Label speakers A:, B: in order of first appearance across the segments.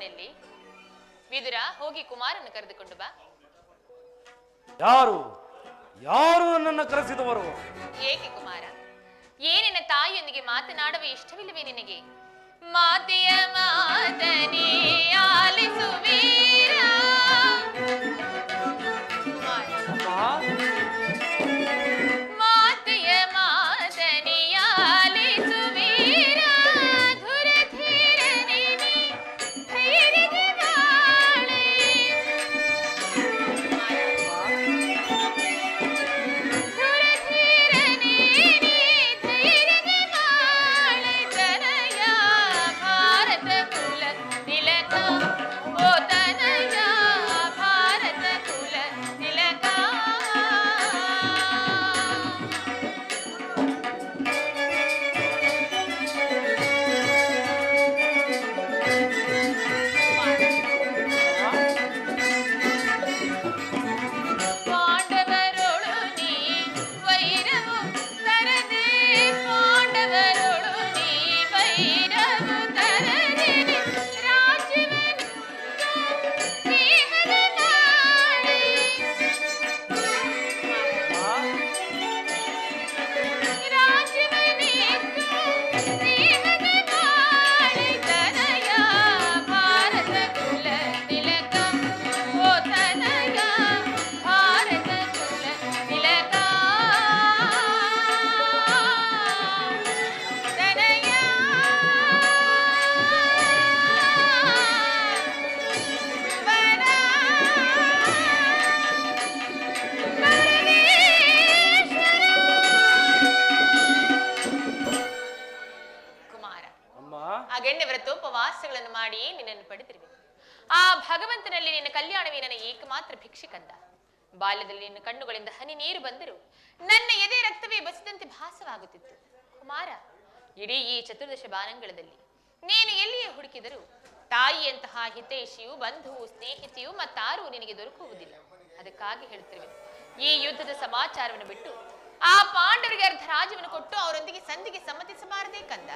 A: ಕುಮಾರನಲ್ಲಿ ವಿದುರ ಹೋಗಿ ಕುಮಾರನ ಕರೆದುಕೊಂಡು ಬಾ.
B: ಯಾರು? ಯಾರು ನನ್ನನ್ನು ಕರೆಸಿದವರು?
A: ಏಕೆ ಕುಮಾರ? ಏನಿನ ತಾಯಿಯೊಂದಿಗೆ ಮಾತನಾಡುವ ಇಷ್ಟವಿಲ್ಲವೇ ನಿನಗೆ? ಮಾತೆಯ ಮಾತನೇ ಆಲಿಸುವೀರ? ಬಾಲ್ಯದಲ್ಲಿ ಕಣ್ಣುಗಳಿಂದ ಹನಿ ನೀರು ಬಂದರು ನನ್ನ ಎದೆ ರಕ್ತವೇ ಬಸಿದಂತೆ ಭಾಸವಾಗುತ್ತಿತ್ತು. ಕುಮಾರ, ಇಡೀ ಈ ಚತುರ್ದಶ ಬಾನಂಗಳದಲ್ಲಿ ನೀನು ಎಲ್ಲಿಯೇ ಹುಡುಕಿದರೂ ತಾಯಿಯಂತಹ ಹಿತೈಷಿಯು, ಬಂಧುವು, ಸ್ನೇಹಿತೆಯು ಮತ್ತಾರೂ ನಿನಗೆ ದೊರಕುವುದಿಲ್ಲ. ಅದಕ್ಕಾಗಿ ಹೇಳ್ತಿರುವೆ ಈ ಯುದ್ಧದ ಸಮಾಚಾರವನ್ನು ಬಿಟ್ಟು ಆ ಪಾಂಡವರಿಗೆ ಅರ್ಧ ರಾಜವನ್ನು ಕೊಟ್ಟು ಅವರೊಂದಿಗೆ ಸಂಧಿಗೆ ಸಮ್ಮತಿಸಬಾರದೇ ಕಂದ.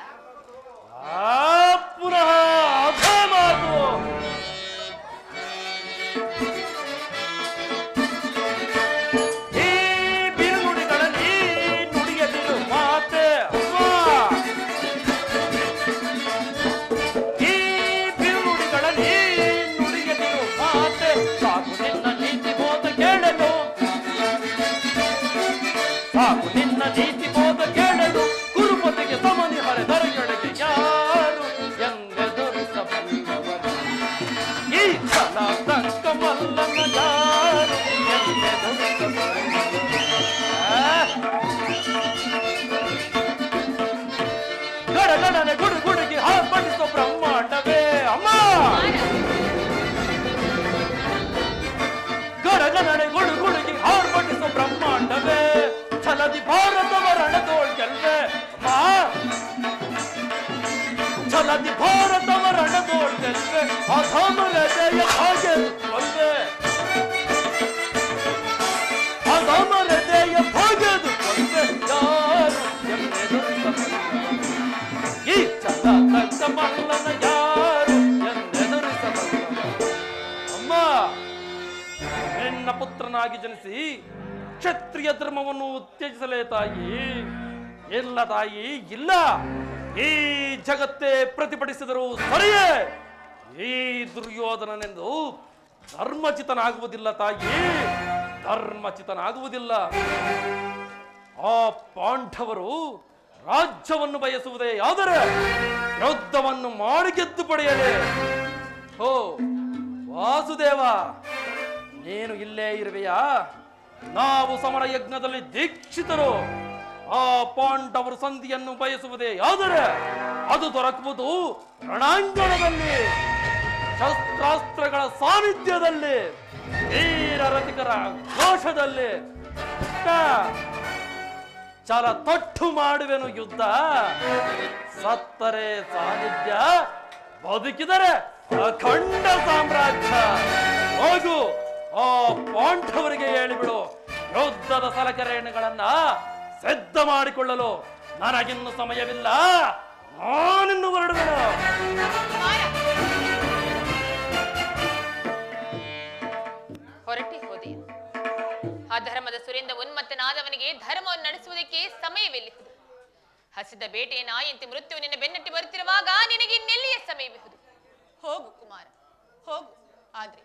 B: ಛಲದಿ ಭಾರತವ ರಣದೋಳ್ ಗೆಲ್ವೆ ಅಧಮರ ಜಯ ಭಾಗ್ಯ ಒಂದೇ ಅಧಮರ ಜಯ ಭಾಗ್ಯದು ಒಂದೇ ಯಾರು ಈ ಚಂದ ತಕ್ಕ ಮಲ್ಲನ ಯಾರು ಎಂದೆದುರಿಸಬಲ್ಲ ಅಮ್ಮ ಹೆಣ್ಣ ಪುತ್ರನಾಗಿ ಜನಿಸಿ ಕ್ಷತ್ರಿಯ ಧರ್ಮವನ್ನು ಉತ್ತೇಜಿಸಲೇ ತಾಯಿ. ಇಲ್ಲ ತಾಯಿ, ಇಲ್ಲ. ಈ ಜಗತ್ತೇ ಪ್ರತಿಭಟಿಸಿದರು ಸರಿಯೇ? ಈ ದುರ್ಯೋಧನನೆಂದು ಧರ್ಮಚಿತನಾಗುವುದಿಲ್ಲ ತಾಯಿ, ಧರ್ಮಚಿತನಾಗುವುದಿಲ್ಲ. ಆ ಪಾಂಡವರು ರಾಜ್ಯವನ್ನು ಬಯಸುವುದೇ ಆದರೆ ಯುದ್ಧವನ್ನು ಮಾಡಿ ಗೆದ್ದು ಪಡೆಯಲೇ. ಓ ವಾಸುದೇವ, ನೀನು ಇಲ್ಲೇ ಇರುವೆಯಾ? ನಾವು ಸಮರ ಯಜ್ಞದಲ್ಲಿ ದೀಕ್ಷಿತರು. ಆ ಪಾಂಡವರು ಸಂಧಿಯನ್ನು ಬಯಸುವುದೇ ಆದರೆ ಅದು ದೊರಕುವುದು ರಣಾಂಗಣದಲ್ಲಿ, ಶಸ್ತ್ರಾಸ್ತ್ರಗಳ ಸಾನ್ನಿಧ್ಯದಲ್ಲಿ ವೀರ ರಥಿಕರ ಘೋಷದಲ್ಲಿ ಚಲ ತೊಟ್ಟು ಮಾಡುವೆನು ಯುದ್ಧ. ಸತ್ತರೆ ಸಾನ್ನಿಧ್ಯ ಬದುಕಿದರೆ ಅಖಂಡ ಸಾಮ್ರಾಜ್ಯ. ಹೋಗು, ಆ ಪಾಂಡವರಿಗೆ ಹೇಳಿಬಿಡು. ಯುದ್ಧದ ಸಲಕರಣೆಗಳನ್ನ ಸಿದ್ಧ ಮಾಡಿಕೊಳ್ಳಲು ನನಗಿನ್ನು ಸಮಯವಿಲ್ಲ. ನಾನಿನ್ನು ಹೊರಡುವೆನು.
A: ಹೊರಟೆ ಹೋದೆ. ಧರ್ಮದ ಸುರಿಂದ ಉನ್ಮತ್ತನಾದವನಿಗೆ ಧರ್ಮವನ್ನು ನಡೆಸುವುದಕ್ಕೆ ಸಮಯವಿಲ್ಲ ಹಸಿದ ಬೇಟೆಯ ನಾಯಂತೆ ಮೃತ್ಯು ನಿನ್ನ ಬೆನ್ನಟ್ಟಿ ಬರುತ್ತಿರುವಾಗ ನಿನಗೆ ನಿಲ್ಲಿಯ ಸಮಯವಿಹುದು ಹೋಗು ಕುಮಾರ, ಹೋಗು. ಆದ್ರೆ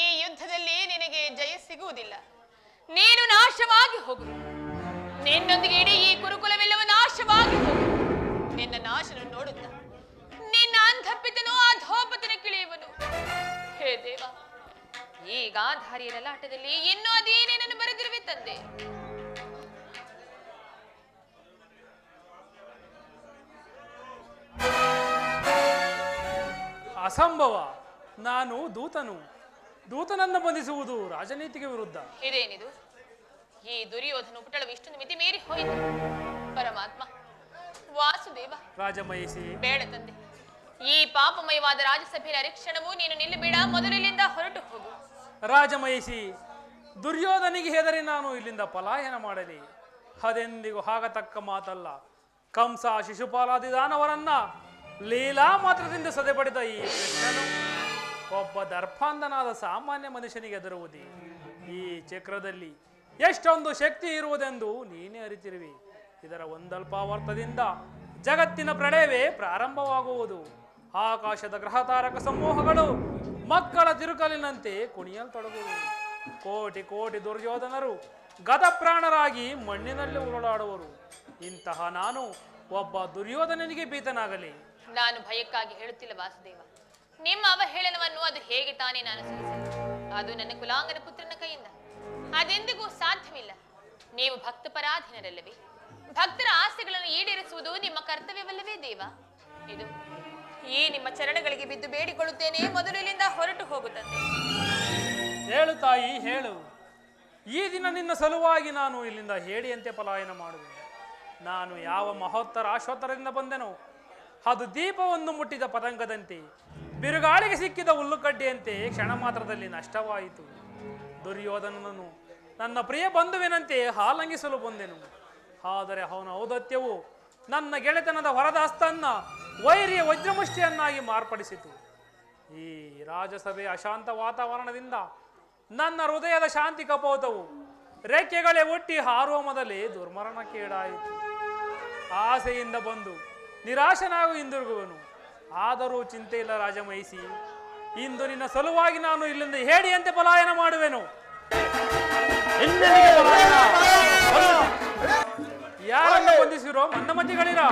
A: ಈ ಯುದ್ಧದಲ್ಲಿ ನಿನಗೆ ಜಯ ಸಿಗುವುದಿಲ್ಲ. ನೀನು ನಾಶವಾಗಿ ಹೋಗು. ನಿನ್ನೊಂದಿಗೆ ಇಡೀ ಈ ಕುರುಕುಲವೆಲ್ಲವ ನಾಶವಾಗಿ ನಿನ್ನ ನಾಶನ ನೋಡುತ್ತಾ. ನಿನ್ನ ಅಂಧಪಿತನು ಆ ಧೋಪತನ ಕಿಳಿಯುವನು. ಹೇ ದೇವ ಈಗ ಧಾರಿಯ ಲಲಾಟದಲ್ಲಿ ಇನ್ನೂ ಅದೇನೇನನ್ನು ಬರೆದಿರುವೆ ತಂದೆ?
C: ಅಸಂಭವ. ನಾನು ದೂತನು. ದೂತನನ್ನು ಬಂಧಿಸುವುದು ರಾಜನೀತಿಗೆ ವಿರುದ್ಧ.
A: ಇದೇನಿದು? ಈ ದುರ್ಯೋಧನ ಉಪಟಳವು ಇಷ್ಟೊಂದು ಮಿತಿ ಮೀರಿ ಹೋಯಿತು. ಪರಮಾತ್ಮ ವಾಸುದೇವ
C: ರಾಜಮಯಿಸಿ
A: ಬೇಡ ತಂದೆ. ಈ ಪಾಪಮಯವಾದ ರಾಜಸಭೆಯ ಅರಿಕ್ಷಣವು ನೀನು ನಿಲ್ಲಬೇಡ ಮೊದಲು ಇಲ್ಲಿಂದ ಹೊರಟು ಹೋಗು.
C: ರಾಜಮಯಿಸಿ ದುರ್ಯೋಧನಿಗೆ ಹೆದರಿ ನಾನು ಇಲ್ಲಿಂದ ಪಲಾಯನ ಮಾಡಲಿ. ಅದೆಂದಿಗೂ ಆಗತಕ್ಕ ಮಾತಲ್ಲ. ಕಂಸ ಶಿಶುಪಾಲಾದಿ ದಾನವರನ್ನ ಲೀಲಾ ಮಾತ್ರದಿಂದ ಸದೆ ಪಡೆದ ಈ ಕೃಷ್ಣನು ಒಬ್ಬ ದರ್ಪಾಂಧನಾದ ಸಾಮಾನ್ಯ ಮನುಷ್ಯನಿಗೆ ಎದುರುವುದೇ ಈ ಚಕ್ರದಲ್ಲಿ ಎಷ್ಟೊಂದು ಶಕ್ತಿ ಇರುವುದೆಂದು ನೀನೇ ಅರಿತಿರುವಿ. ಇದರ ಒಂದಲ್ಪಾವರ್ತದಿಂದ ಜಗತ್ತಿನ ಪ್ರಳಯವೇ ಪ್ರಾರಂಭವಾಗುವುದು. ಆಕಾಶದ ಗ್ರಹ ತಾರಕ ಸಮೂಹಗಳು ಮಕ್ಕಳ ತಿರುಕಲಿನಂತೆ ಕುಣಿಯಲ್ತೊಡಗುವುದು. ಕೋಟಿ ಕೋಟಿ ದುರ್ಯೋಧನರು ಗದಪ್ರಾಣರಾಗಿ ಮಣ್ಣಿನಲ್ಲಿ ಉರುಳಾಡುವರು. ಇಂತಹ ನಾನು ಒಬ್ಬ ದುರ್ಯೋಧನನಿಗೆ ಭೀತನಾಗಲಿ.
A: ನಾನು ಭಯಕ್ಕಾಗಿ ಹೇಳುತ್ತಿಲ್ಲ ವಾಸುದೇವ. ನಿಮ್ಮ ಅವಹೇಳನವನ್ನು ಅದು ಹೇಗೆ ತಾನೇ ನಾನು ಅದು ನನ್ನ ಕುಲಾಂಗನ ಪುತ್ರನ ಕೈಯಿಂದ. ಅದೆಂದಿಗೂ ಸಾಧ್ಯವಿಲ್ಲ. ನೀವು ಭಕ್ತ ಪರಾಧೀನರಲ್ಲವೇ ಭಕ್ತರ ಆಸೆಗಳನ್ನು ಈಡೇರಿಸುವುದು ನಿಮ್ಮ ಕರ್ತವ್ಯವಲ್ಲವೇ ದೇವ? ಇದು ಈ ನಿಮ್ಮ ಚರಣಗಳಿಗೆ ಬಿದ್ದು ಬೇಡಿಕೊಳ್ಳುತ್ತೇನೆ ಮೊದಲು ಇಲ್ಲಿಂದ ಹೊರಟು ಹೋಗುತ್ತಂತೆ.
C: ಹೇಳು ತಾಯಿ, ಹೇಳು. ಈ ದಿನ ನಿನ್ನ ಸಲುವಾಗಿ ನಾನು ಇಲ್ಲಿಂದ ಹೇಳಿಯಂತೆ ಪಲಾಯನ ಮಾಡುವೆ ನಾನು ಯಾವ ಮಹೋತ್ತರ ಆಶ್ವತ್ತರದಿಂದ ಬಂದೆನೋ, ಅದು ದೀಪವನ್ನು ಮುಟ್ಟಿದ ಪತಂಗದಂತೆ, ಬಿರುಗಾಳಿಗೆ ಸಿಕ್ಕಿದ ಹುಲ್ಲುಕಡ್ಡಿಯಂತೆ ಕ್ಷಣ ಮಾತ್ರದಲ್ಲಿ ನಷ್ಟವಾಯಿತು. ದುರ್ಯೋಧನನನ್ನು ನನ್ನ ಪ್ರಿಯ ಬಂಧುವಿನಂತೆ ಹಾಲಂಗಿಸಲು ಬಂದೆನು. ಆದರೆ ಅವನ ಔದತ್ಯವು ನನ್ನ ಗೆಳೆತನದ ಹೊರದಾಸ್ತನ್ನ ವೈರಿಯ ವಜ್ರಮುಷ್ಟಿಯನ್ನಾಗಿ ಮಾರ್ಪಡಿಸಿತು. ಈ ರಾಜಸಭೆಯ ಅಶಾಂತ ವಾತಾವರಣದಿಂದ ನನ್ನ ಹೃದಯದ ಶಾಂತಿ ಕಪೋತವು ರೆಕ್ಕೆಗಳೇ ಒಟ್ಟಿ ಹಾರುವ ಮೊದಲೇ ದುರ್ಮರಣಕ್ಕೀಡಾಯಿತು. ಆಸೆಯಿಂದ ಬಂದು ನಿರಾಶನಾಗು ಹಿಂದಿರುಗುವನು. ಆದರೂ ಚಿಂತೆ ಇಲ್ಲ ರಾಜಮಹಿಸಿ ಇಂದು ನಿನ್ನ ಸಲುವಾಗಿ ನಾನು ಇಲ್ಲಿಂದ ಹೇಡಿಯಂತೆ ಪಲಾಯನ ಮಾಡುವೆನು? ಯಾರನ್ನು ಬಂಧಿಸಿರೋ ಮಂದಮತಿಗಳಿರ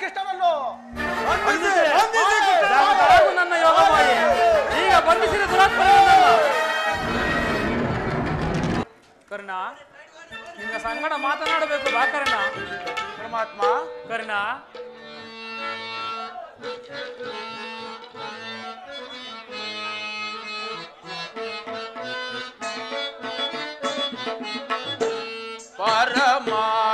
D: ಕೃಷ್ಣನನ್ನು
C: ನನ್ನ ಯೋಗ ಮಾಡಿ ಈಗ ಬಂಧಿಸಿದ ಕರ್ಣ ನಿನ್ನ ಸಂಗಡ ಮಾತನಾಡಬೇಕು ಬಾ ಕರ್ಣ
D: ಪರಮಾತ್ಮ
C: ಕರ್ಣ
D: ಪರಮಾತ್ಮ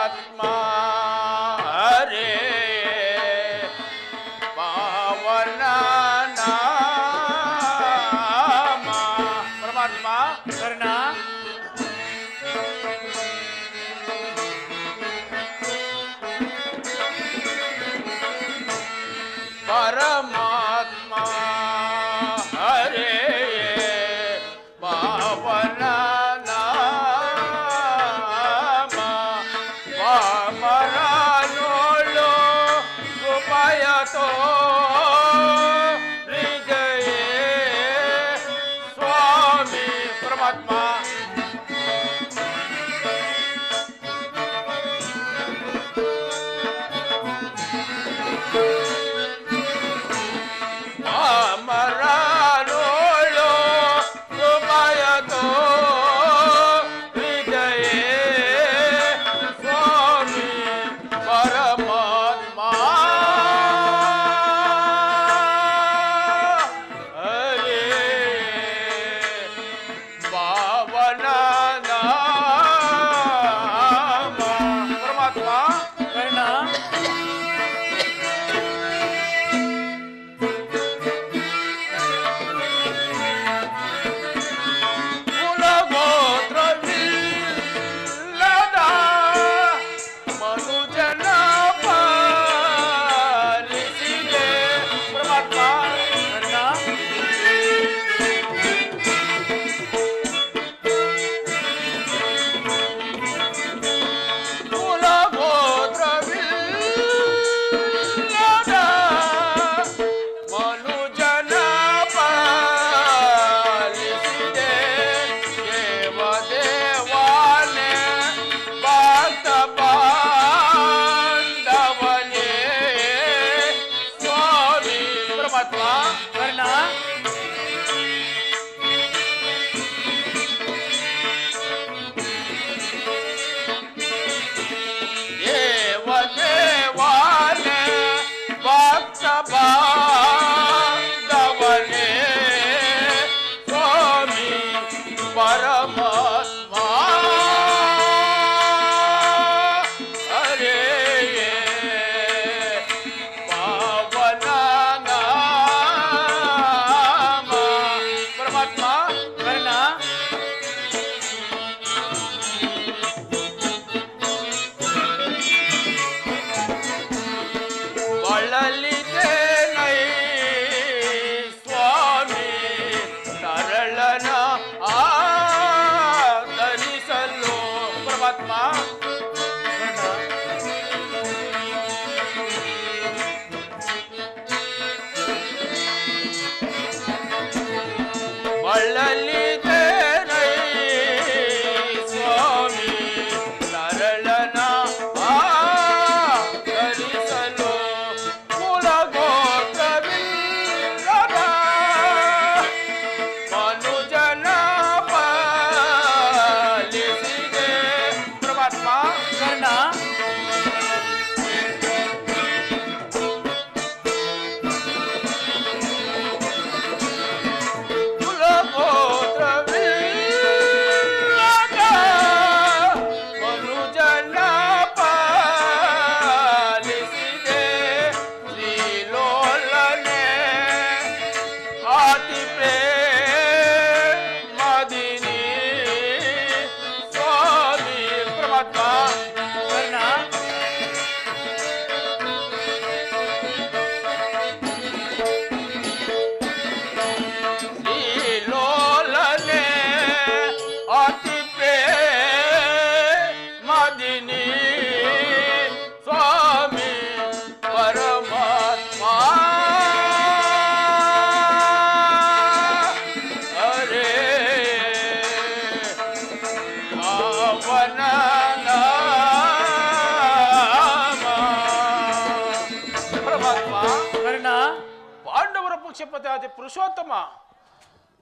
D: ಆದ ಪುರುಷೋತ್ತಮ.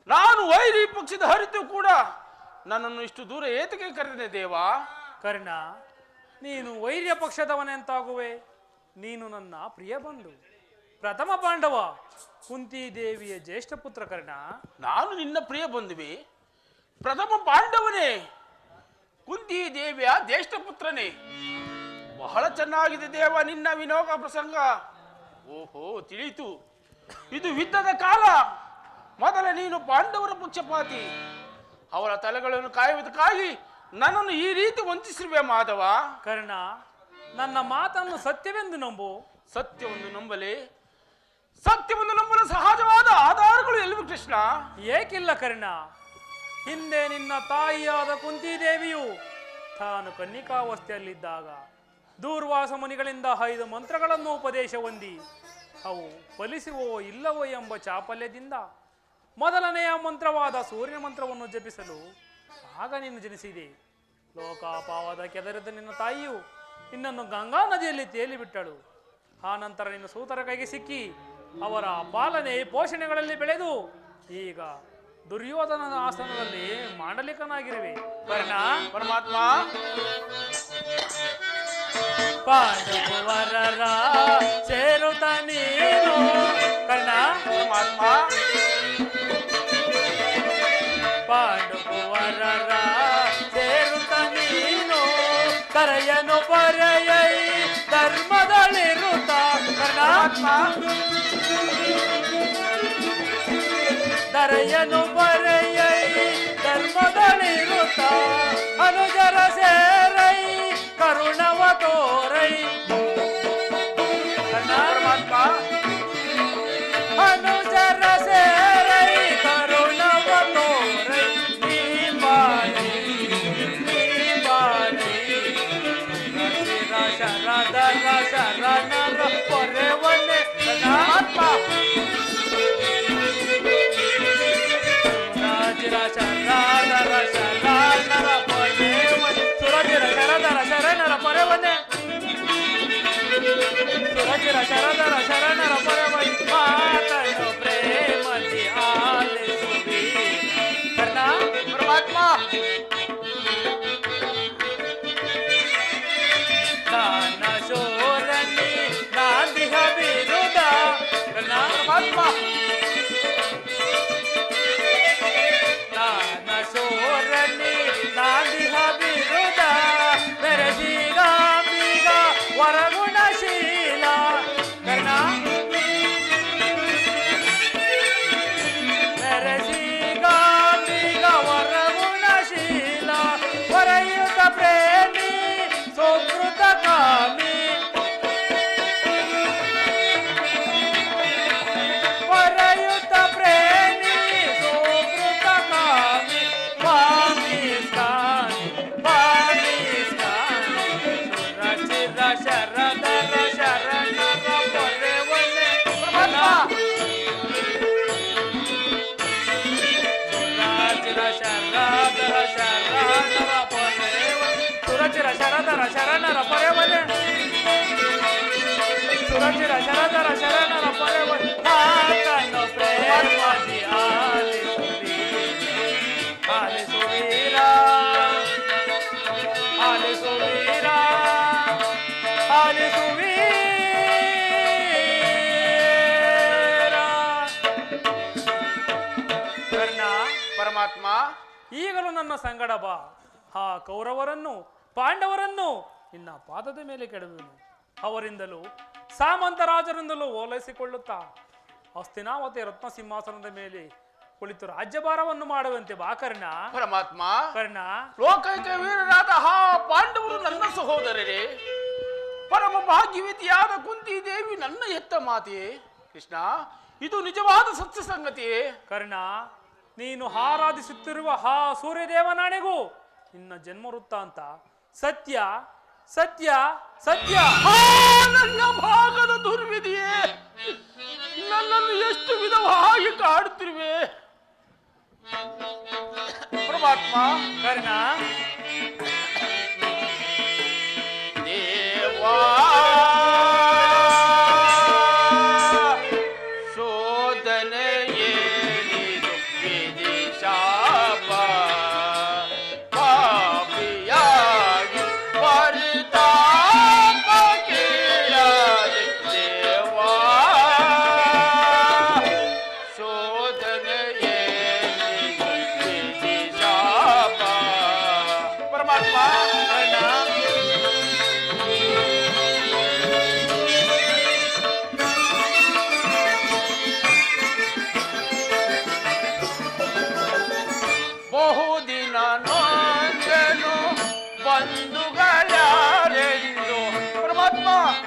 D: ನಾನು ವೈರಿ ಪಕ್ಷದ ಹರಿತು ಕೂಡ ನನ್ನನ್ನು ಇಷ್ಟು ದೂರ ಏತಕ್ಕೆ ಕರೆದಿದೆ ದೇವ?
C: ಕರ್ಣ ನೀನು ವೈರ್ಯ ಪಕ್ಷದವನೆಂತಾಗುವೆ ನೀನು ನನ್ನ ಪ್ರಿಯ ಬಂಧು. ಪ್ರಥಮ ಪಾಂಡವ ಕುಂತಿ ದೇವಿಯ ಜ್ಯೇಷ್ಠ ಪುತ್ರ ಕರ್ಣ.
D: ನಾನು ನಿನ್ನ ಪ್ರಿಯ ಬಂಧುವೆ. ಪ್ರಥಮ ಪಾಂಡವನೇ ಕುಂತಿ ದೇವಿಯ ಜ್ಯೇಷ್ಠ ಪುತ್ರನೇ. ಬಹಳ ಚೆನ್ನಾಗಿದೆ ದೇವ ನಿನ್ನ ವಿನೋಗ ಪ್ರಸಂಗ. ಓಹೋ ತಿಳಿಯಿತು. ಇದು ಯುದ್ಧದ ಕಾಲ. ಮೊದಲ ನೀನು ಪಾಂಡವರ ಪಕ್ಷಪಾತಿ. ಅವರ ತಲೆಗಳನ್ನು ಕಾಯುವುದಕ್ಕಾಗಿ ನನ್ನನ್ನು ಈ ರೀತಿ ವಂಚಿಸಿರುವೆ ಮಾಧವ.
C: ಕರ್ಣ ನನ್ನ ಮಾತನ್ನು ಸತ್ಯವೆಂದು ನಂಬು.
D: ಸತ್ಯವನ್ನು ನಂಬಲಿ. ಸತ್ಯವನ್ನು ನಂಬಲು ಸಹಜವಾದ ಆಧಾರಗಳು ಎಲ್ಲಿವೆ ಕೃಷ್ಣ?
C: ಏಕಿಲ್ಲ ಕರ್ಣ ಹಿಂದೆ ನಿನ್ನ ತಾಯಿಯಾದ ಕುಂತಿದೇವಿಯು ತಾನು ಕನ್ನಿಕಾವಸ್ಥೆಯಲ್ಲಿದ್ದಾಗ ದೂರ್ವಾಸ ಮುನಿಗಳಿಂದ ಐದು ಮಂತ್ರಗಳನ್ನು ಉಪದೇಶ ಹೊಂದಿ ಅವು ಫಲಿಸುವೋ ಇಲ್ಲವೋ ಎಂಬ ಚಾಪಲ್ಯದಿಂದ ಮೊದಲನೆಯ ಮಂತ್ರವಾದ ಸೂರ್ಯ ಮಂತ್ರವನ್ನು ಜಪಿಸಲು ಆಗ ನೀನು ಜನಿಸಿದೆ. ಲೋಕಾಪಾವದ ಕೆದರಿದ ನಿನ್ನ ತಾಯಿಯು ನಿನ್ನನ್ನು ಗಂಗಾ ನದಿಯಲ್ಲಿ ತೇಲಿ ಬಿಟ್ಟಳು ಆ ನಂತರ ನಿನ್ನ ಸೂತರ ಕೈಗೆ ಸಿಕ್ಕಿ ಅವರ ಪಾಲನೆ ಪೋಷಣೆಗಳಲ್ಲಿ ಬೆಳೆದು ಈಗ ದುರ್ಯೋಧನನ ಆಸನದಲ್ಲಿ ಮಾಂಡಲಿಕನಾಗಿರುವೆ. ಕರ್ಣ
D: ಪರಮಾತ್ಮ
C: ಪಾಂಡವರರ ಸೇರುತ್ತ ನೀನು ಕರ್ಣ
D: ಪರಮಾತ್ಮ
C: ಪಾಂಡವರರ ಸೇರುತ್ತ ನೀನು ಕರೆಯನು ಪರೆಯೈ ಧರ್ಮದಲ್ಲಿರುತ್ತ ಕರ್ಣ ದರೆಯನು ಪರೆಯೈ ಧರ್ಮದಲ್ಲಿರುತ್ತ ಅನುಜರ ಸೇರೈ ಕರುಣವ ತೋರೈ ಕರ್ಣ ಕರ್ಣ
D: ಪರಮಾತ್ಮ
C: ದಾನ
D: ಪರಮಾತ್ಮ.
C: ಈಗಲೂ ನನ್ನ ಸಂಗಡ ಬಾ. ಆ ಕೌರವರನ್ನು ಪಾಂಡವರನ್ನು ನಿನ್ನ ಪಾದದ ಮೇಲೆ ಕೆಡವನು. ಅವರಿಂದಲೂ ಸಾಮಂತರಾಜರಿಂದಲೂ ಓಲೈಸಿಕೊಳ್ಳುತ್ತಾ ಅಸ್ತಿನಾವತಿ ರತ್ನ ಸಿಂಹಾಸನದ ಮೇಲೆ ಕುಳಿತು ರಾಜ್ಯಭಾರವನ್ನು ಮಾಡುವಂತೆ ಬಾ ಕರ್ಣ.
D: ಪರಮಾತ್ಮ.
C: ಕರ್ಣ.
D: ಲೋಕೈಕ ವೀರರಾದ ಹಾ ಪಾಂಡವರು ನನ್ನ ಸಹೋದರರೇ. ಪರಮ ಭಾಗ್ಯವಿತಿಯಾದ ಕುಂತಿ ದೇವಿ ನನ್ನ ಎತ್ತ ಮಾತೆಯೇ. ಕೃಷ್ಣ ಇದು ನಿಜವಾದ ಸತ್ಯ ಸಂಗತಿಯೇ.
C: ಕರ್ಣ ನೀನು ಆರಾಧಿಸುತ್ತಿರುವ ಹಾ ಸೂರ್ಯದೇವನಾಣೆಗೂ ನಿನ್ನ ಜನ್ಮ ವೃತ್ತ ಅಂತ. ಸತ್ಯ ಸತ್ಯ
D: ಸತ್ಯ. ನನ್ನ ಭಾಗದ ದುರ್ವಿಧಿಯೇ.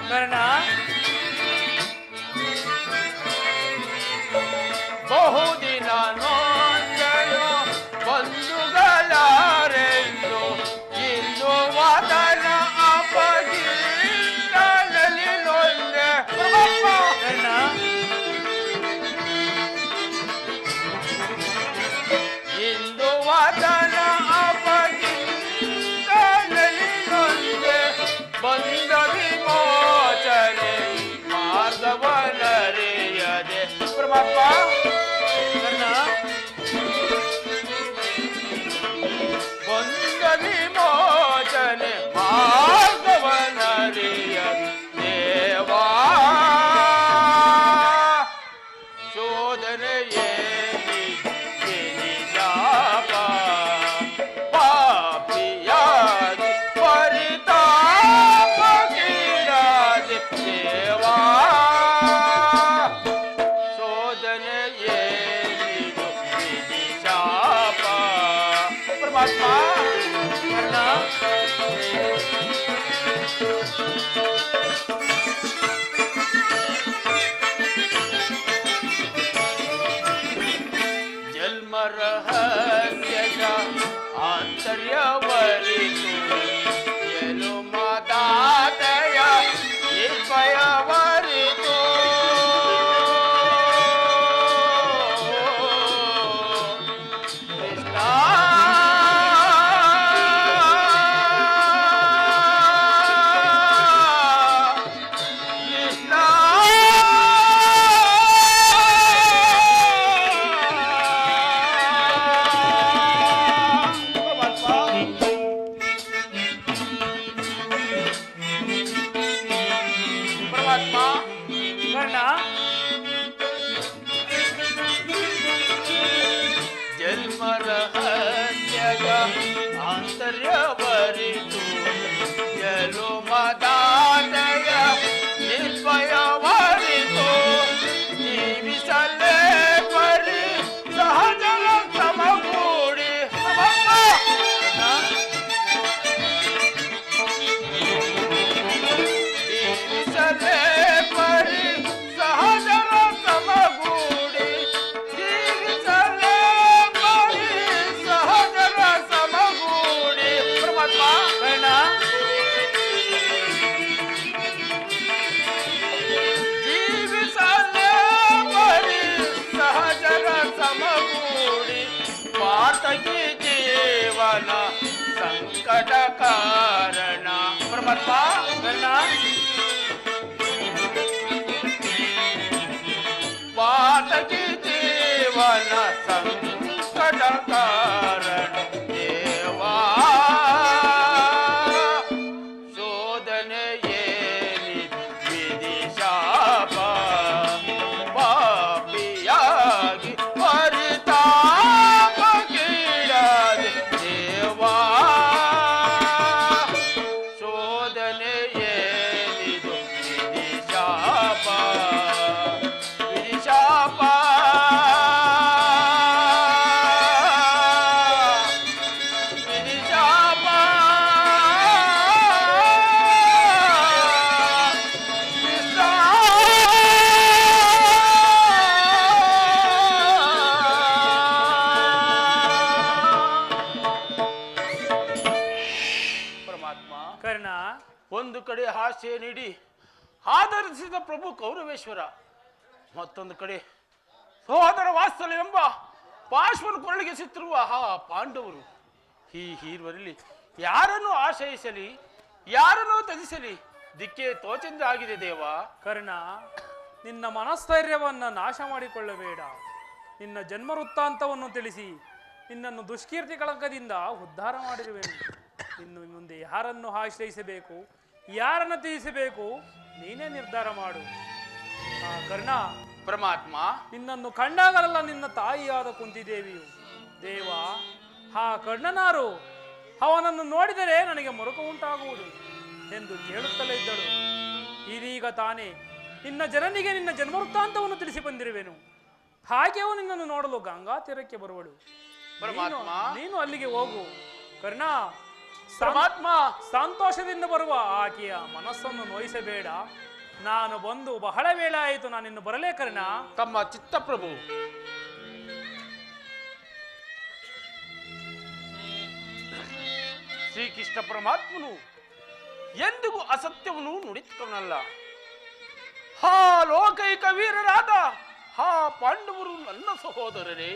C: ಕರ್ಣ
D: Yeah. வானா வானகி தேவானா ಪ್ರಭು ಮತ್ತೊಂದು ಕಡೆ, ಸೋದರ ವಾತ್ಸಲ್ಯ ಎಂಬ ಪಾರ್ಶ್ವನ ಕೊರಳಿಗೆ ಸಿತ್ತಿರುವ ಆ ಪಾಂಡವರು, ಈ ಹೀರ್ವರಲ್ಲಿ ಯಾರನ್ನು ಆಶ್ರಯಿಸಲಿ, ಯಾರನ್ನು ತ್ಯಜಿಸಲಿ? ದಿಕ್ಕೆ ತೋಚಿಂದ ಆಗಿದೆ ದೇವ.
C: ಕರ್ಣ, ನಿನ್ನ ಮನಸ್ಥೈರ್ಯವನ್ನು ನಾಶ ಮಾಡಿಕೊಳ್ಳಬೇಡ. ನಿನ್ನ ಜನ್ಮ ವೃತ್ತಾಂತವನ್ನು ತಿಳಿಸಿ, ನಿನ್ನನ್ನು ದುಷ್ಕೀರ್ತಿ ಕಳಂಕದಿಂದ ಉದ್ಧಾರ ಮಾಡಿರುವೆ ಇನ್ನು ಮುಂದೆ ಯಾರನ್ನು ಆಶ್ರಯಿಸಬೇಕು, ಯಾರನ್ನು ತ್ಯಜಿಸಬೇಕು, ನೀನೇ ನಿರ್ಧಾರ ಮಾಡು. ಆ, ಕರ್ಣ
D: ಪರಮಾತ್ಮ
C: ನಿನ್ನನ್ನು ಕಂಡಾಗಲಲ್ಲ ನಿನ್ನ ತಾಯಿಯಾದ ಕುಂತಿದೇವಿಯು. ದೇವ ಆ ಕರ್ಣನಾರು ಅವನನ್ನು ನೋಡಿದರೆ ನನಗೆ ಮರುಕ ಉಂಟಾಗುವುದು ಎಂದು ಕೇಳುತ್ತಲೇ ಇದ್ದಳು. ಇದೀಗ ತಾನೇ ನಿನ್ನ ಜನನಿಗೆ ನಿನ್ನ ಜನ್ಮವೃತ್ತಾಂತವನ್ನು ತಿಳಿಸಿ ಬಂದಿರುವೆನು. ಹಾಗೆಯೂ ನಿನ್ನನ್ನು ನೋಡಲು ಗಂಗಾ ತೀರಕ್ಕೆ ಬರುವಳು. ನೀನು ಅಲ್ಲಿಗೆ ಹೋಗು. ಕರ್ಣ
D: ಪರಮಾತ್ಮ!
C: ಸಂತೋಷದಿಂದ ಬರುವ ಆಕೆಯ ಮನಸ್ಸನ್ನು ನೋಯಿಸಬೇಡ. ನಾನು ಬಂದು ಬಹಳ ವೇಳೆ ಆಯಿತು, ನಾನು ಇನ್ನು ಬರಲೇ ಕರ್ಣ
D: ತಮ್ಮ ಚಿತ್ತಪ್ರಭು. ಶ್ರೀಕೃಷ್ಣ ಪರಮಾತ್ಮನು ಎಂದಿಗೂ ಅಸತ್ಯವನ್ನು ನುಡಿತವನಲ್ಲ. ಹಾ ಲೋಕೈಕ ವೀರರಾದ, ಹಾ ಪಾಂಡವರು ನನ್ನ ಸಹೋದರರೇ.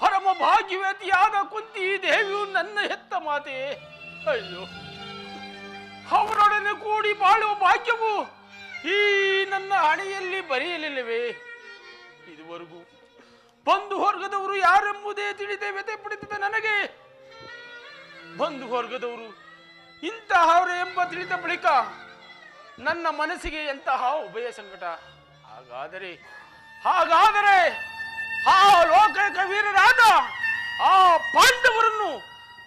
D: ಪರಮ ಭಾಗ್ಯವೇತಿಯಾದ ಕುಂತಿ ದೇವಿಯು ನನ್ನ ಹೆತ್ತ ಮಾತೆ. ಅಯ್ಯೋ, ಅವರೊಡನೆ ಕೂಡಿ ಬಾಳುವ ಭಾಗ್ಯವು ಈ ನನ್ನ ಹಣೆಯಲ್ಲಿ ಬರೆಯಲಿಲ್ಲವೇ? ಇದುವರೆಗೂ ಬಂಧು ವರ್ಗದವರು ಯಾರೆಂಬುದೇ ತಿಳಿದೇ ವ್ಯತೆ ನನಗೆ. ಬಂಧು ವರ್ಗದವರು ಇಂತಹವರು ಎಂಬ ತಿಳಿದ ಬಳಿಕ ನನ್ನ ಮನಸ್ಸಿಗೆ ಎಂತಹ ಉಭಯ ಸಂಕಟ? ಹಾಗಾದರೆ ಹಾಗಾದರೆ ಆ ಲೋಕ ವೀರರಾದ ಆ ಪಾಂಡವರನ್ನು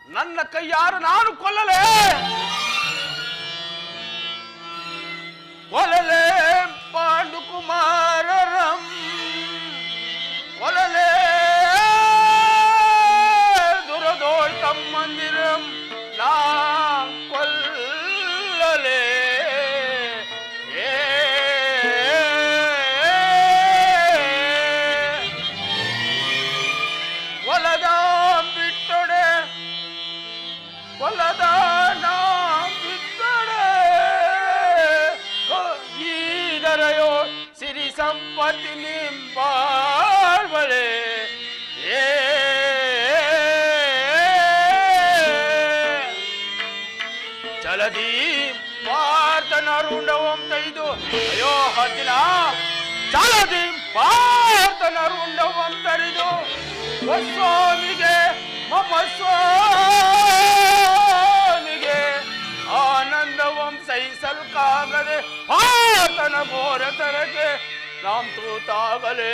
D: ನನ್ನ ಕೈಯಾರು ನಾನು ಕೊಲ್ಲಲೇ? వలలేం పాండు కుమారం వలలే நாம் தூத்தாகலே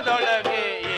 D: ಲೋಕಸಾಗರದೊಳಗೆ